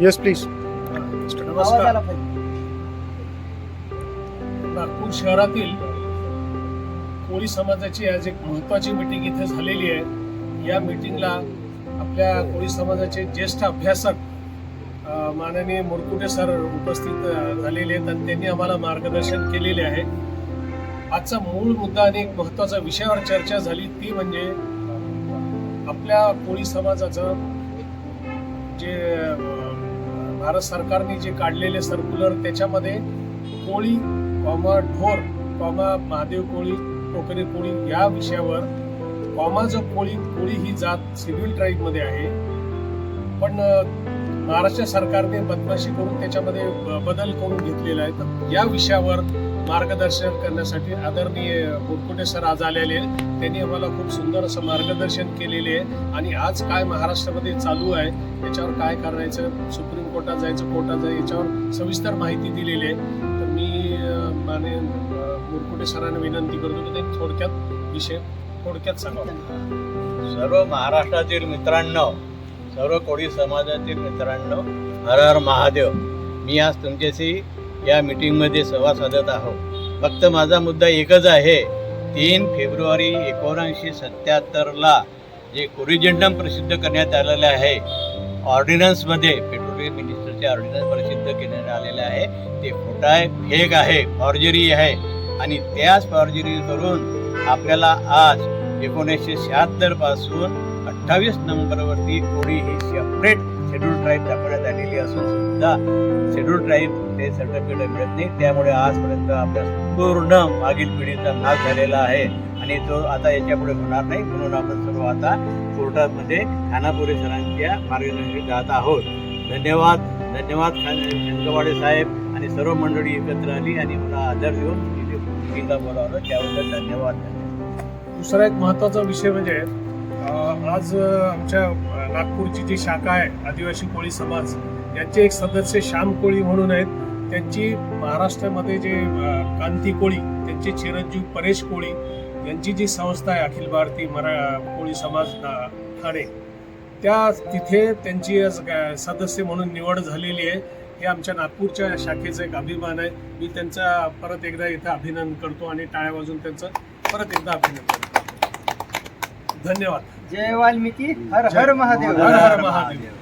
Yes please नमस्कार नागपूर शहरातील कोळी समाजाची आज एक महत्वाची मीटिंग इथे झालेली आहे. या मीटिंगला आपल्या कोळी समाजाचे ज्येष्ठ अभ्यासक माननीय मुरकुटे सर उपस्थित झालेले आहेत आणि त्यांनी आम्हाला मार्गदर्शन केलेले आहे. आजचा मूळ मुद्दा आणि एक महत्त्वाचा विषयावर चर्चा झाली ती म्हणजे आपल्या कोळी समाजाचं जे भारत सरकारने जे काढलेले सर्क्युलर त्याच्यामध्ये कोळी कॉमा ढोर कॉमा महादेव कोळी टोकरे कोळी या विषयावर कॉमा जो कोळी कोळी ही जात सिव्हिल ट्राईबमध्ये आहे. पण महाराष्ट्र सरकारने बदमाशी करून त्याच्यामध्ये ब- बदल करून घेतलेला आहे. तर या विषयावर मार्गदर्शन करण्यासाठी आदरणीय मुरकुटे सर आज आलेले आहेत. त्यांनी आम्हाला खूप सुंदर असं मार्गदर्शन केलेले आहे. आणि आज काय महाराष्ट्रामध्ये चालू आहे याच्यावर काय करायचं सुप्रीम कोर्टात जायचं कोर्टात जायचं याच्यावर सविस्तर माहिती दिलेली आहे. तर मी माने अं, सरांना विनंती करतो की त्यांनी थोडक्यात विषय थोडक्यात सांगा सर्व महाराष्ट्रातील मित्रांनो सर्व कोळी समाजातील मित्रांनो हर हर महादेव. मी आज तुमच्याशी या मीटिंगमध्ये संवाद साधत आहोत. फक्त माझा मुद्दा एकच आहे तीन फेब्रुवारी एकोणीसशे सत्याहत्तरला जे कोरिजेंडम प्रसिद्ध करण्यात आलेलं आहे ऑर्डिनन्समध्ये पेट्रोलियम मिनिस्टरचे ऑर्डिनन्स प्रसिद्ध करण्यात आलेले आहे ते खोटं आहे फेक आहे फॉर्जरी आहे. आणि त्याच फॉर्जरी करून आपल्याला आज एकोणीसशे शहात्तरपासून अठ्ठावीस नंबरवरती कोळी ही सेपरेट शेड्यूल ट्राईब दाखवण्यात आलेली असून सुद्धा शेड्यूल ट्राईब ते सर्टिफिकेट मिळत नाही त्यामुळे आजपर्यंत आपल्या पूर्ण मागील पिढीचा नाश झालेला आहे. आणि तो आता याच्यापुढे होणार नाही. म्हणून आपण सर्व आता कोर्टामध्ये खानापुरे सरांच्या मार्गदर्शन जात आहोत. धन्यवाद. धन्यवाद शंकवाडे साहेब आणि सर्व मंडळी एकत्र आली आणि मला आधार देऊन इथे बोलावलं. त्याबद्दल धन्यवाद. दुसरा एक महत्त्वाचा विषय म्हणजे आज आमच्या नागपूरची जी शाखा आहे आदिवासी कोळी समाज यांचे एक सदस्य श्याम कोळी म्हणून आहेत. त्यांची महाराष्ट्रामध्ये जे कांती कोळी त्यांचे चिरंजीव परेश कोळी यांची जी संस्था आहे अखिल भारतीय मरा कोळी समाज ठाणे त्या तिथे त्यांची आज सदस्य म्हणून निवड झालेली आहे. हे आमच्या नागपूरच्या शाखेचं एक अभिमान आहे. मी त्यांचा परत एकदा इथं अभिनंदन करतो आणि टाळ्या वाजून त्यांचं परत एकदा अभिनंदन करतो. धन्यवाद. जय वाल्मिकी हर हर महादेव. हर हर महादेव.